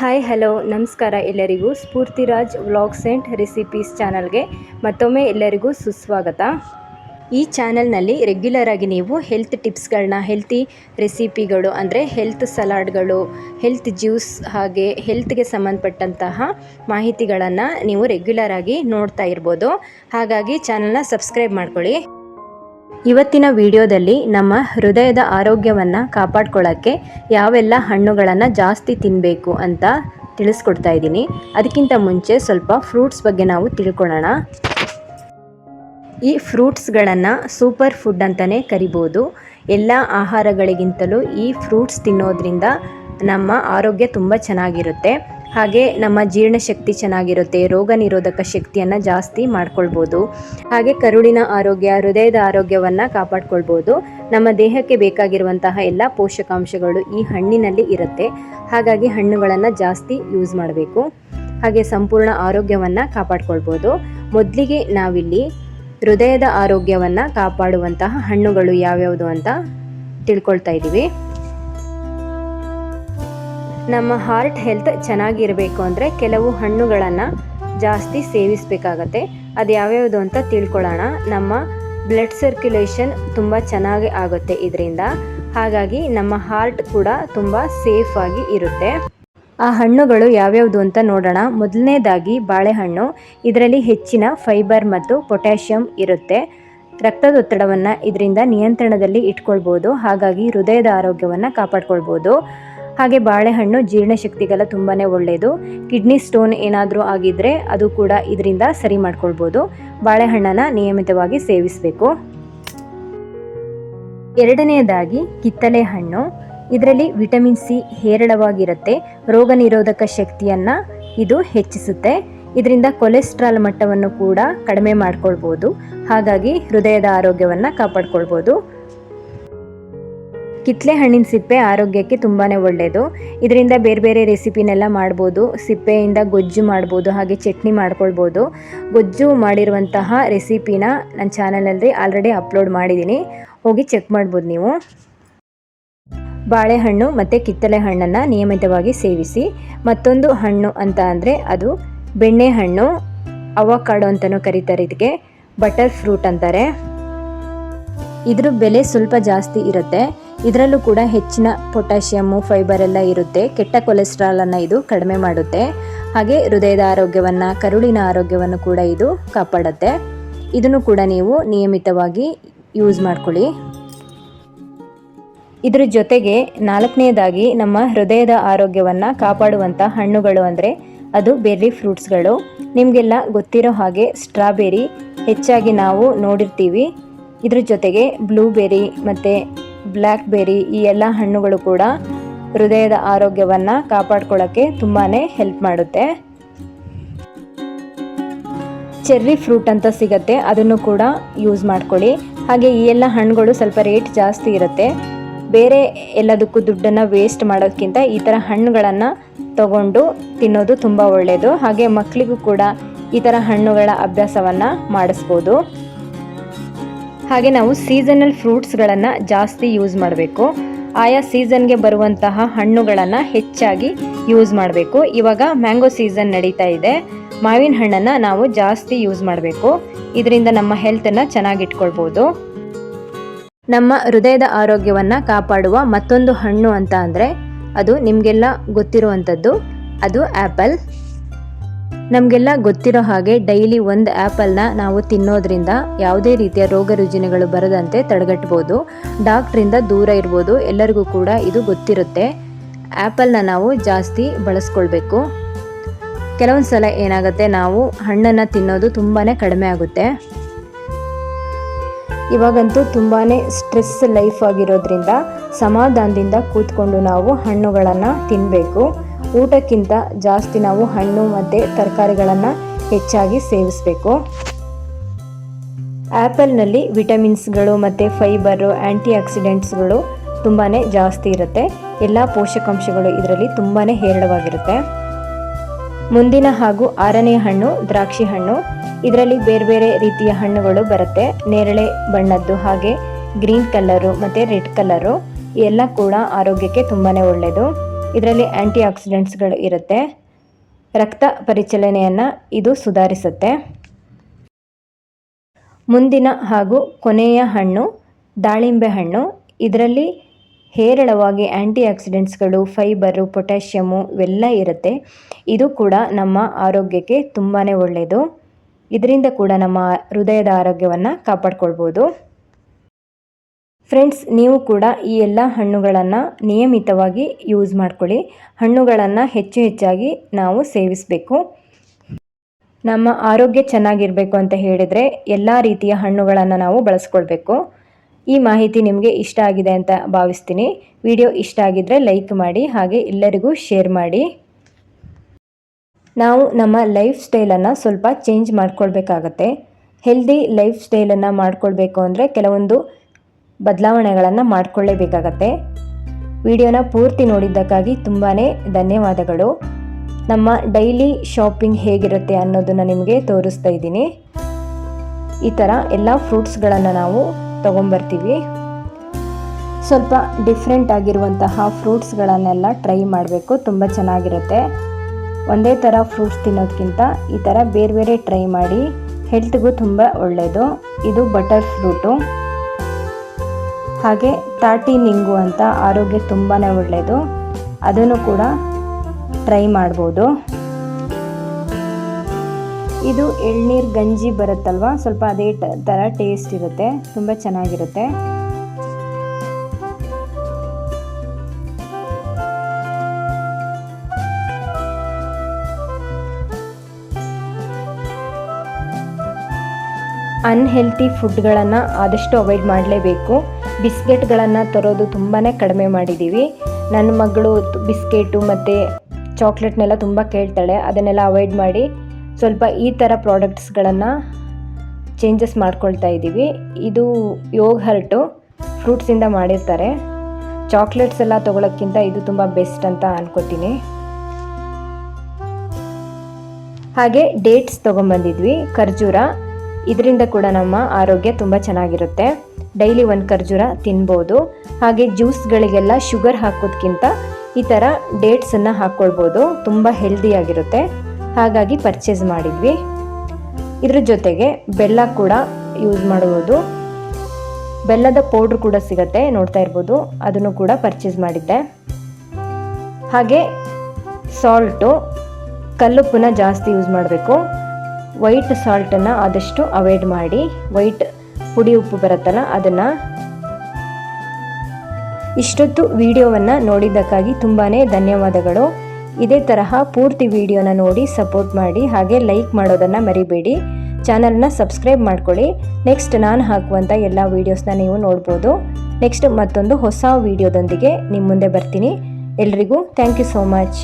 Hi hello ನಮಸ್ಕಾರ ಎಲ್ಲರಿಗೂ. ಸ್ಫೂರ್ತಿರಾಜ್ vlogs and recipes ಚಾನಲ್ಗೆ ಮತ್ತೊಮ್ಮೆ ಎಲ್ಲರಿಗೂ ಸುಸ್ವಾಗತ. ಈ ಚಾನಲ್ನಲ್ಲಿ ರೆಗ್ಯುಲರ್ ಆಗಿ ನೀವು ಹೆಲ್ತ್ ಟಿಪ್ಸ್ಗಳನ್ನ ಹೆಲ್ತಿ ರೆಸಿಪಿಗಳು ಅಂದರೆ ಹೆಲ್ತ್ ಸಲಾಡ್ಗಳು ಹೆಲ್ತ್ ಜ್ಯೂಸ್ ಹಾಗೆ ಹೆಲ್ತ್ಗೆ ಸಂಬಂಧಪಟ್ಟಂತಹ ಮಾಹಿತಿಗಳನ್ನು ನೀವು ರೆಗ್ಯುಲರ್ ಆಗಿ ನೋಡ್ತಾ ಇರ್ಬೋದು. ಹಾಗಾಗಿ ಚಾನಲ್ನ ಸಬ್ಸ್ಕ್ರೈಬ್ ಮಾಡ್ಕೊಳ್ಳಿ. ಇವತ್ತಿನ ವಿಡಿಯೋದಲ್ಲಿ ನಮ್ಮ ಹೃದಯದ ಆರೋಗ್ಯವನ್ನು ಕಾಪಾಡ್ಕೊಳ್ಳೋಕ್ಕೆ ಯಾವೆಲ್ಲ ಹಣ್ಣುಗಳನ್ನು ಜಾಸ್ತಿ ತಿನ್ನಬೇಕು ಅಂತ ತಿಳಿಸ್ಕೊಡ್ತಾ ಇದ್ದೀನಿ. ಅದಕ್ಕಿಂತ ಮುಂಚೆ ಸ್ವಲ್ಪ ಫ್ರೂಟ್ಸ್ ಬಗ್ಗೆ ನಾವು ತಿಳ್ಕೊಳ್ಳೋಣ ಈ ಫ್ರೂಟ್ಸ್ಗಳನ್ನು ಸೂಪರ್ ಫುಡ್ ಅಂತಲೇ ಕರಿಬೋದು. ಎಲ್ಲ ಆಹಾರಗಳಿಗಿಂತಲೂ ಈ ಫ್ರೂಟ್ಸ್ ತಿನ್ನೋದ್ರಿಂದ ನಮ್ಮ ಆರೋಗ್ಯ ತುಂಬ ಚೆನ್ನಾಗಿರುತ್ತೆ. ಹಾಗೆ ನಮ್ಮ ಜೀರ್ಣಶಕ್ತಿ ಚೆನ್ನಾಗಿರುತ್ತೆ, ರೋಗ ನಿರೋಧಕ ಶಕ್ತಿಯನ್ನು ಜಾಸ್ತಿ ಮಾಡ್ಕೊಳ್ಬೋದು. ಹಾಗೆ ಕರುಳಿನ ಆರೋಗ್ಯ, ಹೃದಯದ ಆರೋಗ್ಯವನ್ನು ಕಾಪಾಡ್ಕೊಳ್ಬೋದು. ನಮ್ಮ ದೇಹಕ್ಕೆ ಬೇಕಾಗಿರುವಂತಹ ಎಲ್ಲ ಪೋಷಕಾಂಶಗಳು ಈ ಹಣ್ಣಿನಲ್ಲಿ ಇರುತ್ತೆ. ಹಾಗಾಗಿ ಹಣ್ಣುಗಳನ್ನು ಜಾಸ್ತಿ ಯೂಸ್ ಮಾಡಬೇಕು. ಹಾಗೆ ಸಂಪೂರ್ಣ ಆರೋಗ್ಯವನ್ನು ಕಾಪಾಡ್ಕೊಳ್ಬೋದು. ಮೊದಲಿಗೆ ನಾವಿಲ್ಲಿ ಹೃದಯದ ಆರೋಗ್ಯವನ್ನು ಕಾಪಾಡುವಂತಹ ಹಣ್ಣುಗಳು ಯಾವ್ಯಾವುದು ಅಂತ ತಿಳ್ಕೊಳ್ತಾ ಇದ್ದೀವಿ. ನಮ್ಮ ಹಾರ್ಟ್ ಹೆಲ್ತ್ ಚೆನ್ನಾಗಿರಬೇಕು ಅಂದರೆ ಕೆಲವು ಹಣ್ಣುಗಳನ್ನು ಜಾಸ್ತಿ ಸೇವಿಸಬೇಕಾಗತ್ತೆ. ಅದು ಯಾವ್ಯಾವುದು ಅಂತ ತಿಳ್ಕೊಳ್ಳೋಣ. ನಮ್ಮ ಬ್ಲಡ್ ಸರ್ಕ್ಯುಲೇಷನ್ ತುಂಬ ಚೆನ್ನಾಗಿ ಆಗುತ್ತೆ ಇದರಿಂದ. ಹಾಗಾಗಿ ನಮ್ಮ ಹಾರ್ಟ್ ಕೂಡ ತುಂಬ ಸೇಫ್ ಆಗಿ ಇರುತ್ತೆ. ಆ ಹಣ್ಣುಗಳು ಯಾವ್ಯಾವುದು ಅಂತ ನೋಡೋಣ. ಮೊದಲನೇದಾಗಿ ಬಾಳೆಹಣ್ಣು. ಇದರಲ್ಲಿ ಹೆಚ್ಚಿನ ಫೈಬರ್ ಮತ್ತು ಪೊಟ್ಯಾಷಿಯಂ ಇರುತ್ತೆ. ರಕ್ತದೊತ್ತಡವನ್ನು ಇದರಿಂದ ನಿಯಂತ್ರಣದಲ್ಲಿ ಇಟ್ಕೊಳ್ಬೋದು. ಹಾಗಾಗಿ ಹೃದಯದ ಆರೋಗ್ಯವನ್ನು ಕಾಪಾಡ್ಕೊಳ್ಬೋದು. ಹಾಗೆ ಬಾಳೆಹಣ್ಣು ಜೀರ್ಣಶಕ್ತಿಗೆಲ್ಲ ತುಂಬಾ ಒಳ್ಳೆಯದು ಕಿಡ್ನಿ ಸ್ಟೋನ್ ಏನಾದರೂ ಆಗಿದ್ದರೆ ಅದು ಕೂಡ ಇದರಿಂದ ಸರಿ ಮಾಡ್ಕೊಳ್ಬೋದು. ಬಾಳೆಹಣ್ಣನ್ನು ನಿಯಮಿತವಾಗಿ ಸೇವಿಸಬೇಕು. ಎರಡನೆಯದಾಗಿ ಕಿತ್ತಲೆ ಹಣ್ಣು. ಇದರಲ್ಲಿ ವಿಟಮಿನ್ ಸಿ ಹೇರಳವಾಗಿರುತ್ತೆ. ರೋಗ ನಿರೋಧಕ ಶಕ್ತಿಯನ್ನು ಇದು ಹೆಚ್ಚಿಸುತ್ತೆ. ಇದರಿಂದ ಕೊಲೆಸ್ಟ್ರಾಲ್ ಮಟ್ಟವನ್ನು ಕೂಡ ಕಡಿಮೆ ಮಾಡ್ಕೊಳ್ಬೋದು. ಹಾಗಾಗಿ ಹೃದಯದ ಆರೋಗ್ಯವನ್ನು ಕಾಪಾಡ್ಕೊಳ್ಬೋದು. ಕಿತ್ತಳೆ ಹಣ್ಣಿನ ಸಿಪ್ಪೆ ಆರೋಗ್ಯಕ್ಕೆ ತುಂಬಾ ಒಳ್ಳೆಯದು ಇದರಿಂದ ಬೇರೆ ಬೇರೆ ರೆಸಿಪಿನೆಲ್ಲ ಮಾಡ್ಬೋದು. ಸಿಪ್ಪೆಯಿಂದ ಗೊಜ್ಜು ಮಾಡ್ಬೋದು, ಹಾಗೆ ಚಟ್ನಿ ಮಾಡ್ಕೊಳ್ಬೋದು. ಗೊಜ್ಜು ಮಾಡಿರುವಂತಹ ರೆಸಿಪಿನ ನನ್ನ ಚಾನಲಲ್ಲಿ ಆಲ್ರೆಡಿ ಅಪ್ಲೋಡ್ ಮಾಡಿದ್ದೀನಿ. ಹೋಗಿ ಚೆಕ್ ಮಾಡ್ಬೋದು ನೀವು. ಬಾಳೆಹಣ್ಣು ಮತ್ತು ಕಿತ್ತಳೆ ಹಣ್ಣನ್ನು ನಿಯಮಿತವಾಗಿ ಸೇವಿಸಿ. ಮತ್ತೊಂದು ಹಣ್ಣು ಅಂತ ಅಂದರೆ ಅದು ಬೆಣ್ಣೆಹಣ್ಣು, ಅವಕಾಡು ಅಂತಲೂ ಕರೀತಾರೆ ಇದಕ್ಕೆ ಬಟರ್ ಫ್ರೂಟ್ ಅಂತಾರೆ. ಇದ್ರ ಬೆಲೆ ಸ್ವಲ್ಪ ಜಾಸ್ತಿ ಇರುತ್ತೆ. ಇದರಲ್ಲೂ ಕೂಡ ಹೆಚ್ಚಿನ ಪೊಟ್ಯಾಷಿಯಮ್ಮು ಫೈಬರ್ ಎಲ್ಲ ಇರುತ್ತೆ. ಕೆಟ್ಟ ಕೊಲೆಸ್ಟ್ರಾಲನ್ನು ಇದು ಕಡಿಮೆ ಮಾಡುತ್ತೆ. ಹಾಗೆ ಹೃದಯದ ಆರೋಗ್ಯವನ್ನು, ಕರುಳಿನ ಆರೋಗ್ಯವನ್ನು ಕೂಡ ಇದು ಕಾಪಾಡುತ್ತೆ. ಇದನ್ನು ಕೂಡ ನೀವು ನಿಯಮಿತವಾಗಿ ಯೂಸ್ ಮಾಡ್ಕೊಳ್ಳಿ. ಇದರ ಜೊತೆಗೆ ನಾಲ್ಕನೇದಾಗಿ ನಮ್ಮ ಹೃದಯದ ಆರೋಗ್ಯವನ್ನು ಕಾಪಾಡುವಂಥ ಹಣ್ಣುಗಳು ಅಂದರೆ ಅದು ಬೆರ್ರಿ ಫ್ರೂಟ್ಸ್ಗಳು. ನಿಮಗೆಲ್ಲ ಗೊತ್ತಿರೋ ಹಾಗೆ ಸ್ಟ್ರಾಬೆರಿ ಹೆಚ್ಚಾಗಿ ನಾವು ನೋಡಿರ್ತೀವಿ. ಇದ್ರ ಜೊತೆಗೆ ಬ್ಲೂಬೆರಿ ಮತ್ತು ಬ್ಲ್ಯಾಕ್ ಬೆರಿ ಈ ಎಲ್ಲ ಹಣ್ಣುಗಳು ಕೂಡ ಹೃದಯದ ಆರೋಗ್ಯವನ್ನು ಕಾಪಾಡ್ಕೊಳ್ಳೋಕ್ಕೆ ತುಂಬಾ ಹೆಲ್ಪ್ ಮಾಡುತ್ತೆ. ಚೆರ್ರಿ ಫ್ರೂಟ್ ಅಂತ ಸಿಗತ್ತೆ, ಅದನ್ನು ಕೂಡ ಯೂಸ್ ಮಾಡ್ಕೊಳ್ಳಿ. ಹಾಗೆ ಈ ಎಲ್ಲ ಹಣ್ಣುಗಳು ಸ್ವಲ್ಪ ರೇಟ್ ಜಾಸ್ತಿ ಇರುತ್ತೆ. ಬೇರೆ ಎಲ್ಲದಕ್ಕೂ ದುಡ್ಡನ್ನು ವೇಸ್ಟ್ ಮಾಡೋದಕ್ಕಿಂತ ಈ ಥರ ಹಣ್ಣುಗಳನ್ನು ತಗೊಂಡು ತಿನ್ನೋದು ತುಂಬ ಒಳ್ಳೆಯದು ಹಾಗೆ ಮಕ್ಕಳಿಗೂ ಕೂಡ ಈ ಥರ ಹಣ್ಣುಗಳ ಅಭ್ಯಾಸವನ್ನು ಮಾಡಿಸ್ಬೋದು. ಹಾಗೆ ನಾವು ಸೀಸನಲ್ ಫ್ರೂಟ್ಸ್ಗಳನ್ನು ಜಾಸ್ತಿ ಯೂಸ್ ಮಾಡಬೇಕು. ಆಯಾ ಸೀಸನ್ಗೆ ಬರುವಂತಹ ಹಣ್ಣುಗಳನ್ನು ಹೆಚ್ಚಾಗಿ ಯೂಸ್ ಮಾಡಬೇಕು. ಇವಾಗ ಮ್ಯಾಂಗೋ ಸೀಸನ್ ನಡೀತಾ ಇದೆ. ಮಾವಿನ ಹಣ್ಣನ್ನು ನಾವು ಜಾಸ್ತಿ ಯೂಸ್ ಮಾಡಬೇಕು. ಇದರಿಂದ ನಮ್ಮ ಹೆಲ್ತನ್ನು ಚೆನ್ನಾಗಿಟ್ಕೊಳ್ಬೋದು ನಮ್ಮ ಹೃದಯದ ಆರೋಗ್ಯವನ್ನು ಕಾಪಾಡುವ ಮತ್ತೊಂದು ಹಣ್ಣು ಅಂತ ಅಂದರೆ ಅದು ನಿಮಗೆಲ್ಲ ಗೊತ್ತಿರುವಂಥದ್ದು ಅದು ಆ್ಯಪಲ್ ನಮಗೆಲ್ಲ ಗೊತ್ತಿರೋ ಹಾಗೆ ಡೈಲಿ ಒಂದು ಆ್ಯಪಲ್ನ ನಾವು ತಿನ್ನೋದ್ರಿಂದ ಯಾವುದೇ ರೀತಿಯ ರೋಗ ರುಜಿನಗಳು ಬರದಂತೆ ತಡೆಗಟ್ಬೋದು. ಡಾಕ್ಟ್ರಿಂದ ದೂರ ಇರ್ಬೋದು. ಎಲ್ಲರಿಗೂ ಕೂಡ ಇದು ಗೊತ್ತಿರುತ್ತೆ. ಆ್ಯಪಲ್ನ ನಾವು ಜಾಸ್ತಿ ಬಳಸ್ಕೊಳ್ಬೇಕು. ಕೆಲವೊಂದು ಸಲ ಏನಾಗುತ್ತೆ, ನಾವು ಹಣ್ಣನ್ನು ತಿನ್ನೋದು ತುಂಬಾ ಕಡಿಮೆ ಆಗುತ್ತೆ. ಇವಾಗಂತೂ ತುಂಬಾ ಸ್ಟ್ರೆಸ್ ಲೈಫ್ ಆಗಿರೋದ್ರಿಂದ ಸಮಾಧಾನದಿಂದ ಕೂತ್ಕೊಂಡು ನಾವು ಹಣ್ಣುಗಳನ್ನು ತಿನ್ನಬೇಕು ಊಟಕ್ಕಿಂತ ಜಾಸ್ತಿ ನಾವು ಹಣ್ಣು ಮತ್ತು ತರಕಾರಿಗಳನ್ನು ಹೆಚ್ಚಾಗಿ ಸೇವಿಸಬೇಕು. ಆ್ಯಪಲ್ನಲ್ಲಿ ವಿಟಮಿನ್ಸ್ಗಳು ಮತ್ತು ಫೈಬರು ಆ್ಯಂಟಿ ಆಕ್ಸಿಡೆಂಟ್ಸ್ಗಳು ತುಂಬಾ ಜಾಸ್ತಿ ಇರುತ್ತೆ. ಎಲ್ಲ ಪೋಷಕಾಂಶಗಳು ಇದರಲ್ಲಿ ತುಂಬಾ ಹೇರಳವಾಗಿರುತ್ತೆ. ಮುಂದಿನ ಹಾಗೂ ಆರನೇ ಹಣ್ಣು ದ್ರಾಕ್ಷಿ ಹಣ್ಣು. ಇದರಲ್ಲಿ ಬೇರೆ ಬೇರೆ ರೀತಿಯ ಹಣ್ಣುಗಳು ಬರುತ್ತೆ. ನೇರಳೆ ಬಣ್ಣದ್ದು ಹಾಗೆ ಗ್ರೀನ್ ಕಲ್ಲರು ಮತ್ತು ರೆಡ್ ಕಲ್ಲರು ಎಲ್ಲ ಕೂಡ ಆರೋಗ್ಯಕ್ಕೆ ತುಂಬಾ ಒಳ್ಳೆಯದು ಇದರಲ್ಲಿ ಆ್ಯಂಟಿ ಆಕ್ಸಿಡೆಂಟ್ಸ್ಗಳು ಇರುತ್ತೆ. ರಕ್ತ ಪರಿಚಲನೆಯನ್ನು ಇದು ಸುಧಾರಿಸುತ್ತೆ. ಮುಂದಿನ ಹಾಗೂ ಕೊನೆಯ ಹಣ್ಣು ದಾಳಿಂಬೆ ಹಣ್ಣು. ಇದರಲ್ಲಿ ಹೇರಳವಾಗಿ ಆ್ಯಂಟಿ ಆಕ್ಸಿಡೆಂಟ್ಸ್ಗಳು ಫೈಬರು, ಪೊಟ್ಯಾಷಿಯಮು ಇವೆಲ್ಲ ಇರುತ್ತೆ. ಇದು ಕೂಡ ನಮ್ಮ ಆರೋಗ್ಯಕ್ಕೆ ತುಂಬಾ ಒಳ್ಳೆಯದು. ಇದರಿಂದ ಕೂಡ ನಮ್ಮ ಹೃದಯದ ಆರೋಗ್ಯವನ್ನು ಕಾಪಾಡ್ಕೊಳ್ಬೋದು. ಫ್ರೆಂಡ್ಸ್ ನೀವು ಕೂಡ ಈ ಎಲ್ಲ ಹಣ್ಣುಗಳನ್ನು ನಿಯಮಿತವಾಗಿ ಯೂಸ್ ಮಾಡ್ಕೊಳ್ಳಿ. ಹಣ್ಣುಗಳನ್ನು ಹೆಚ್ಚು ಹೆಚ್ಚಾಗಿ ನಾವು ಸೇವಿಸಬೇಕು. ನಮ್ಮ ಆರೋಗ್ಯ ಚೆನ್ನಾಗಿರಬೇಕು ಅಂತ ಹೇಳಿದರೆ ಎಲ್ಲ ರೀತಿಯ ಹಣ್ಣುಗಳನ್ನು ನಾವು ಬಳಸ್ಕೊಳ್ಬೇಕು. ಈ ಮಾಹಿತಿ ನಿಮಗೆ ಇಷ್ಟ ಆಗಿದೆ ಅಂತ ಭಾವಿಸ್ತೀನಿ. ವಿಡಿಯೋ ಇಷ್ಟ ಆಗಿದ್ದರೆ ಲೈಕ್ ಮಾಡಿ, ಹಾಗೆ ಎಲ್ಲರಿಗೂ ಶೇರ್ ಮಾಡಿ. ನಾವು ನಮ್ಮ ಲೈಫ್ ಸ್ಟೈಲನ್ನು ಸ್ವಲ್ಪ ಚೇಂಜ್ ಮಾಡ್ಕೊಳ್ಬೇಕಾಗತ್ತೆ. ಹೆಲ್ದಿ ಲೈಫ್ ಸ್ಟೈಲನ್ನು ಮಾಡ್ಕೊಳ್ಬೇಕು ಅಂದರೆ ಕೆಲವೊಂದು ಬದಲಾವಣೆಗಳನ್ನು ಮಾಡಿಕೊಳ್ಳೇಬೇಕಾಗತ್ತೆ. ವಿಡಿಯೋನ ಪೂರ್ತಿ ನೋಡಿದ್ದಕ್ಕಾಗಿ ತುಂಬಾ ಧನ್ಯವಾದಗಳು. ನಮ್ಮ ಡೈಲಿ ಶಾಪಿಂಗ್ ಹೇಗಿರುತ್ತೆ ಅನ್ನೋದನ್ನು ನಿಮಗೆ ತೋರಿಸ್ತಾ ಇದ್ದೀನಿ. ಈ ಥರ ಎಲ್ಲ ಫ್ರೂಟ್ಸ್ಗಳನ್ನು ನಾವು ತೊಗೊಂಬರ್ತೀವಿ. ಸ್ವಲ್ಪ ಡಿಫ್ರೆಂಟ್ ಆಗಿರುವಂತಹ ಫ್ರೂಟ್ಸ್ಗಳನ್ನೆಲ್ಲ ಟ್ರೈ ಮಾಡಬೇಕು, ತುಂಬ ಚೆನ್ನಾಗಿರುತ್ತೆ. ಒಂದೇ ಥರ ಫ್ರೂಟ್ಸ್ ತಿನ್ನೋದಕ್ಕಿಂತ ಈ ಥರ ಬೇರೆ ಬೇರೆ ಟ್ರೈ ಮಾಡಿ, ಹೆಲ್ತ್ಗೂ ತುಂಬ ಒಳ್ಳೆಯದು ಇದು ಬಟರ್ ಫ್ರೂಟು. ಹಾಗೆ ತಾಟಿ ನಿಂಗು ಅಂತ ಆರೋಗ್ಯ ತುಂಬಾ ಒಳ್ಳೆಯದು. ಅದನ್ನು ಕೂಡ ಟ್ರೈ ಮಾಡ್ಬೋದು. ಇದು ಎಳ್ನೀರು ಗಂಜಿ ಬರುತ್ತಲ್ವ? ಸ್ವಲ್ಪ ಅದೇ ಥರ ಟೇಸ್ಟ್ ಇರುತ್ತೆ. ತುಂಬ ಚೆನ್ನಾಗಿರುತ್ತೆ. ಅನ್ಹೆಲ್ತಿ ಫುಡ್ಗಳನ್ನು ಆದಷ್ಟು ಅವಾಯ್ಡ್ ಮಾಡಲೇಬೇಕು. ಬಿಸ್ಕೆಟ್ಗಳನ್ನು ತರೋದು ತುಂಬಾ ಕಡಿಮೆ ಮಾಡಿದ್ದೀವಿ ನನ್ನ ಮಗಳು ಬಿಸ್ಕೆಟು ಮತ್ತು ಚಾಕ್ಲೇಟ್ನೆಲ್ಲ ತುಂಬ ಕೇಳ್ತಾಳೆ. ಅದನ್ನೆಲ್ಲ ಅವಾಯ್ಡ್ ಮಾಡಿ ಸ್ವಲ್ಪ ಈ ಥರ ಪ್ರಾಡಕ್ಟ್ಸ್ಗಳನ್ನು ಚೇಂಜಸ್ ಮಾಡ್ಕೊಳ್ತಾ ಇದ್ದೀವಿ ಇದು ಯೋಗ ಹರ್ಟು ಫ್ರೂಟ್ಸಿಂದ ಮಾಡಿರ್ತಾರೆ. ಚಾಕ್ಲೇಟ್ಸ್ ಎಲ್ಲ ತೊಗೊಳಕ್ಕಿಂತ ಇದು ತುಂಬ ಬೆಸ್ಟ್ ಅಂತ ಅನ್ಕೋತೀನಿ. ಹಾಗೆ ಡೇಟ್ಸ್ ತೊಗೊಂಬಂದಿದ್ವಿ, ಖರ್ಜೂರ. ಇದರಿಂದ ಕೂಡ ನಮ್ಮ ಆರೋಗ್ಯ ತುಂಬ ಚೆನ್ನಾಗಿರುತ್ತೆ. ಡೈಲಿ ಒಂದು ಖರ್ಜೂರ ತಿನ್ಬೋದು. ಹಾಗೆ ಜ್ಯೂಸ್ಗಳಿಗೆಲ್ಲ ಶುಗರ್ ಹಾಕೋದ್ಕಿಂತ ಈ ಥರ ಡೇಟ್ಸನ್ನು ಹಾಕ್ಕೊಳ್ಬೋದು ತುಂಬ ಹೆಲ್ದಿಯಾಗಿರುತ್ತೆ ಹಾಗಾಗಿ ಪರ್ಚೇಸ್ ಮಾಡಿದ್ವಿ. ಇದ್ರ ಜೊತೆಗೆ ಬೆಲ್ಲ ಕೂಡ ಯೂಸ್ ಮಾಡ್ಬೋದು. ಬೆಲ್ಲದ ಪೌಡ್ರ್ ಕೂಡ ಸಿಗತ್ತೆ, ನೋಡ್ತಾ ಇರ್ಬೋದು. ಅದನ್ನು ಕೂಡ ಪರ್ಚೇಸ್ ಮಾಡಿದ್ದೆ. ಹಾಗೆ ಸಾಲ್ಟು ಕಲ್ಲುಪ್ಪನ್ನ ಜಾಸ್ತಿ ಯೂಸ್ ಮಾಡಬೇಕು. ವೈಟ್ ಸಾಲ್ಟನ್ನು ಆದಷ್ಟು ಅವಾಯ್ಡ್ ಮಾಡಿ. ವೈಟ್ ಪುಡಿ ಉಪ್ಪು ಬರುತ್ತಲ್ಲ, ಅದನ್ನು ಇಷ್ಟೊತ್ತು ವಿಡಿಯೋವನ್ನು ನೋಡಿದ್ದಕ್ಕಾಗಿ ತುಂಬಾ ಧನ್ಯವಾದಗಳು. ಇದೇ ತರಹ ಪೂರ್ತಿ ವಿಡಿಯೋನ ನೋಡಿ ಸಪೋರ್ಟ್ ಮಾಡಿ, ಹಾಗೆ ಲೈಕ್ ಮಾಡೋದನ್ನು ಮರಿಬೇಡಿ. ಚಾನಲ್ನ ಸಬ್ಸ್ಕ್ರೈಬ್ ಮಾಡ್ಕೊಳ್ಳಿ. ನೆಕ್ಸ್ಟ್ ನಾನು ಹಾಕುವಂಥ ಎಲ್ಲ ವೀಡಿಯೋಸ್ನ ನೀವು ನೋಡ್ಬೋದು. ನೆಕ್ಸ್ಟ್ ಮತ್ತೊಂದು ಹೊಸ ವಿಡಿಯೋದೊಂದಿಗೆ ನಿಮ್ಮ ಮುಂದೆ ಬರ್ತೀನಿ. ಎಲ್ರಿಗೂ ಥ್ಯಾಂಕ್ ಯು ಸೋ ಮಚ್.